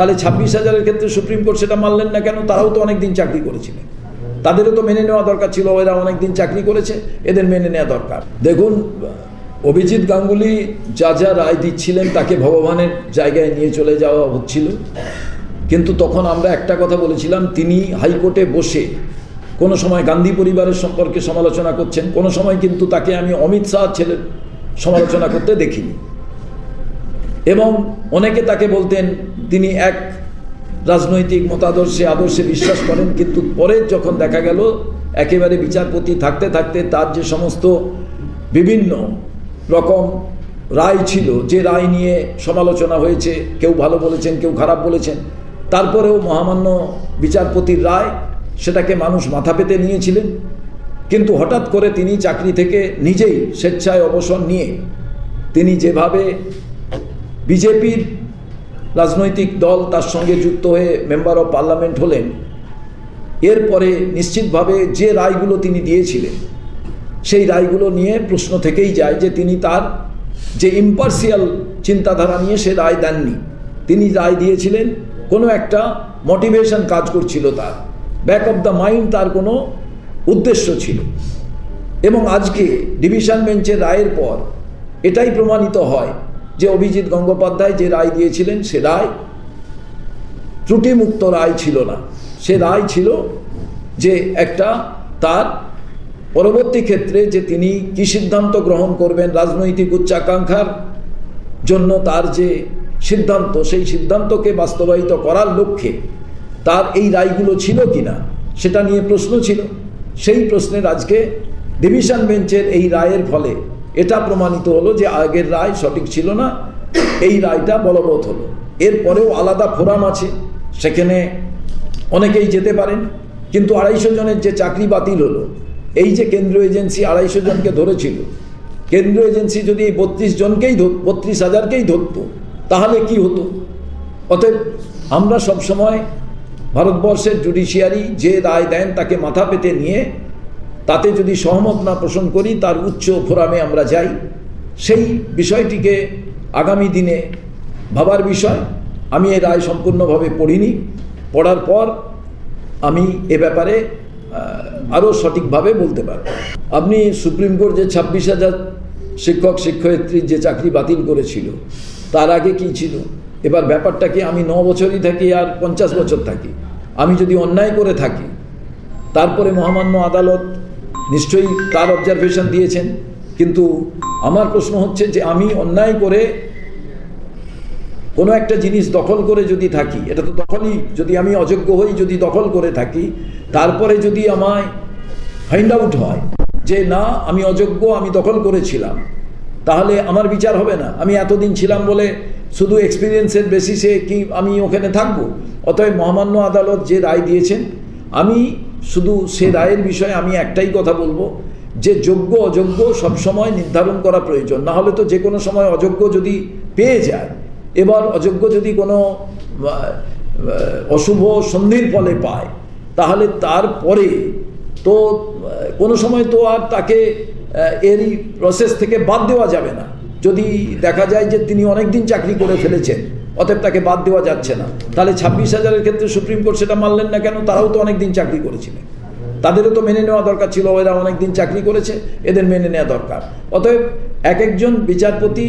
তাহলে ছাব্বিশ হাজারের ক্ষেত্রে সুপ্রিম কোর্ট সেটা মানলেন না কেন? তারাও তো অনেক দিন চাকরি করেছিলেন। তাদেরও তো মেনে নেওয়া দরকার ছিল, এরা অনেক দিন চাকরি করেছে, এদের মেনে নেওয়া দরকার। দেখুন, অভিজিৎ গাঙ্গুলি যা যা রায় দিচ্ছিলেন তাকে ভগবানের জায়গায় নিয়ে চলে যাওয়া হচ্ছিল। কিন্তু তখন আমরা একটা কথা বলেছিলাম, তিনি হাইকোর্টে বসে কোনো সময় গান্ধী পরিবারের সম্পর্কে সমালোচনা করছেন, কোনো সময় কিন্তু তাকে আমি অমিত শাহ ছেলের সমালোচনা করতে দেখিনি। এবং অনেকে তাকে বলতেন, তিনি এক রাজনৈতিক মতাদর্শে, আদর্শে বিশ্বাস করেন, কিন্তু পরে যখন দেখা গেল, একেবারে বিচারপতি থাকতে থাকতে তার যে সমস্ত বিভিন্ন রকম রায় ছিল, যে রায় নিয়ে সমালোচনা হয়েছে, কেউ ভালো বলেছেন, কেউ খারাপ বলেছেন, তারপরেও মহামান্য বিচারপতির রায় সেটাকে মানুষ মাথা পেতে নিয়েছিলেন। কিন্তু হঠাৎ করে তিনি চাকরি থেকে নিজেই স্বেচ্ছায় অবসর নিয়ে তিনি যেভাবে বিজেপির রাজনৈতিক দল তার সঙ্গে যুক্ত হয়ে মেম্বার অফ পার্লামেন্ট হলেন। এরপরে নিশ্চিতভাবে যে রায়গুলো তিনি দিয়েছিলেন, সেই রায়গুলো নিয়ে প্রশ্ন থেকেই যায় যে তিনি তার যে ইম্পার্সিয়াল চিন্তাধারা নিয়ে সে রায় দেননি। তিনি রায় দিয়েছিলেন, কোনো একটা মোটিভেশন কাজ করছিল তার। ব্যাক অফ দ্য মাইন্ড তার কোনো উদ্দেশ্য ছিল। এবং আজকে ডিভিশন বেঞ্চের রায়ের পর এটাই প্রমাণিত হয় যে অভিজিৎ গঙ্গোপাধ্যায় যে রায় দিয়েছিলেন, সে রায় ত্রুটিমুক্ত রায় ছিল না। সে রায় ছিল যে একটা তার পরবর্তী ক্ষেত্রে যে তিনি কি সিদ্ধান্ত গ্রহণ করবেন রাজনৈতিক উচ্চাকাঙ্ক্ষার জন্য তার যে সিদ্ধান্ত, সেই সিদ্ধান্তকে বাস্তবায়িত করার লক্ষ্যে তার এই রায়গুলো ছিল কিনা, সেটা নিয়ে প্রশ্ন ছিল। সেই প্রশ্নের আজকে ডিভিশন বেঞ্চের এই রায়ের ফলে এটা প্রমাণিত হলো যে আগের রায় সঠিক ছিল না, এই রায়টা বলবৎ হলো। এরপরেও আলাদা ফোরাম আছে, সেখানে অনেকেই যেতে পারেন, কিন্তু আড়াইশো জনের যে চাকরি বাতিল হলো, এই যে কেন্দ্রীয় এজেন্সি আড়াইশো জনকে ধরেছিল কেন্দ্রীয় এজেন্সি যদি এই বত্রিশ জনকেই ধর, বত্রিশ হাজারকেই ধরতো, তাহলে কি হতো? অতএব আমরা সবসময় ভারতবর্ষের জুডিশিয়ারি যে রায় দেন তাকে মাথা পেতে নিয়ে তাতে যদি সহমত না পোষণ করি, তার উচ্চ ফোরামে আমরা যাই। সেই বিষয়টিকে আগামী দিনে ভাবার বিষয়। আমি এ রায় সম্পূর্ণভাবে পড়িনি। পড়ার পর আমি এ ব্যাপারে আরও সঠিকভাবে বলতে পারব। আপনি সুপ্রিম কোর্ট যে ছাব্বিশ হাজার শিক্ষক শিক্ষয়িত্রীর যে চাকরি বাতিল করেছিল, তার আগে কি ছিল? এবার ব্যাপারটা কি আমি ন বছরই থাকি আর পঞ্চাশ বছর থাকি। আমি যদি অন্যায় করে থাকি, তারপরে মহামান্য আদালত নিশ্চয়ই তার অবজারভেশন দিয়েছেন। কিন্তু আমার প্রশ্ন হচ্ছে যে আমি অন্যায় করে কোনো একটা জিনিস দখল করে যদি থাকি, এটা তো দখলই, যদি আমি অযোগ্য হই যদি দখল করে থাকি, তারপরে যদি আমায় ফাইন্ড আউট হয় যে না, আমি অযোগ্য, আমি দখল করেছিলাম, তাহলে আমার বিচার হবে না। আমি এতদিন ছিলাম বলে শুধু এক্সপিরিয়েন্সের বেসিসে কি আমি ওখানে থাকব? অতএব মহামান্য আদালত যে রায় দিয়েছেন, আমি শুধু সে রায়ের বিষয়ে আমি একটাই কথা বলব, যে যোগ্য অযোগ্য সবসময় নির্ধারণ করা প্রয়োজন। না হলে তো যে কোনো সময় অযোগ্য যদি পেয়ে যায়, এবার অযোগ্য যদি কোনো অশুভ সন্ধির ফলে পায়, তাহলে তারপরে তো কোনো সময় তো আর তাকে এরই প্রসেস থেকে বাদ দেওয়া যাবে না। যদি দেখা যায় যে তিনি অনেক দিন চাকরি করে ফেলেছেন অতএব তাকে বাদ দেওয়া যাচ্ছে না। তাহলে ছাব্বিশ হাজারের ক্ষেত্রে সুপ্রিম কোর্ট সেটা মানলেন না কেন? তারাও তো অনেক দিন চাকরি করেছিলেন। তাদেরও তো মেনে নেওয়া দরকার ছিল এরা অনেক দিন চাকরি করেছে, এদের মেনে নেওয়া দরকার। অতএব এক একজন বিচারপতি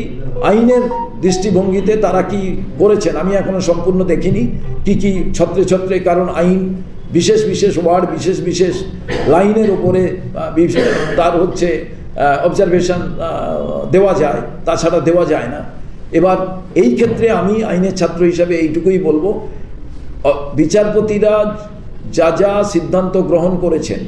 আইনের দৃষ্টিভঙ্গিতে তারা কি করেছেন, আমি এখনও সম্পূর্ণ দেখিনি। কি কি ছত্রে ছত্রে, কারণ আইন বিশেষ বিশেষ ওয়ার্ড, বিশেষ বিশেষ লাইনের ওপরে তার হচ্ছে অবজারভেশন দেওয়া যায়, তাছাড়া দেওয়া যায় না। এবার এই ক্ষেত্রে আমি আইনের ছাত্র হিসাবে এইটুকুই বলব বিচারপতিরা যা যা সিদ্ধান্ত গ্রহণ করেছেন,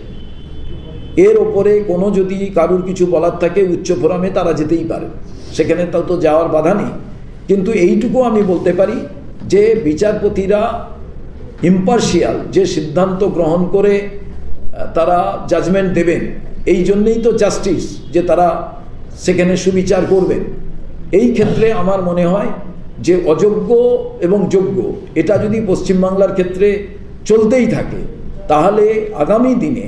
এর ওপরে কোনো যদি কারুর কিছু বলার থাকে উচ্চ ফোরামে তারা যেতেই পারে। সেখানে তাও তো যাওয়ার বাধা নেই। কিন্তু এইটুকু আমি বলতে পারি যে বিচারপতিরা ইম্পার্শিয়াল যে সিদ্ধান্ত গ্রহণ করে তারা জাজমেন্ট দেবেন, এই জন্যেই তো জাস্টিস যে তারা সেখানে সুবিচার করবেন। এই ক্ষেত্রে আমার মনে হয় যে অযোগ্য এবং যোগ্য, এটা যদি পশ্চিমবাংলার ক্ষেত্রে চলতেই থাকে, তাহলে আগামী দিনে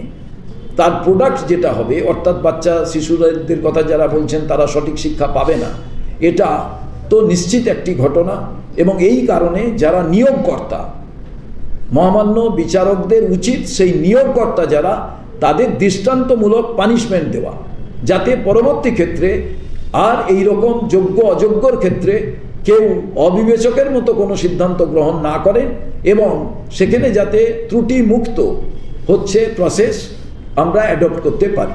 তার প্রোডাক্ট যেটা হবে, অর্থাৎ বাচ্চা, শিশুদের কথা যারা বলছেন, তারা সঠিক শিক্ষা পাবে না, এটা তো নিশ্চিত একটি ঘটনা এবং এই কারণে যারা নিয়োগকর্তা, মহামান্য বিচারকদের উচিত সেই নিয়োগকর্তা যারা, তাদের দৃষ্টান্তমূলক পানিশমেন্ট দেওয়া, যাতে পরবর্তী ক্ষেত্রে আর এই রকম যোগ্য অযোগ্যর ক্ষেত্রে কেউ অবিবেচকের মতো কোনো সিদ্ধান্ত গ্রহণ না করেন এবং সেখানে যাতে ত্রুটি মুক্ত হচ্ছে প্রসেস আমরা অ্যাডপ্ট করতে পারি।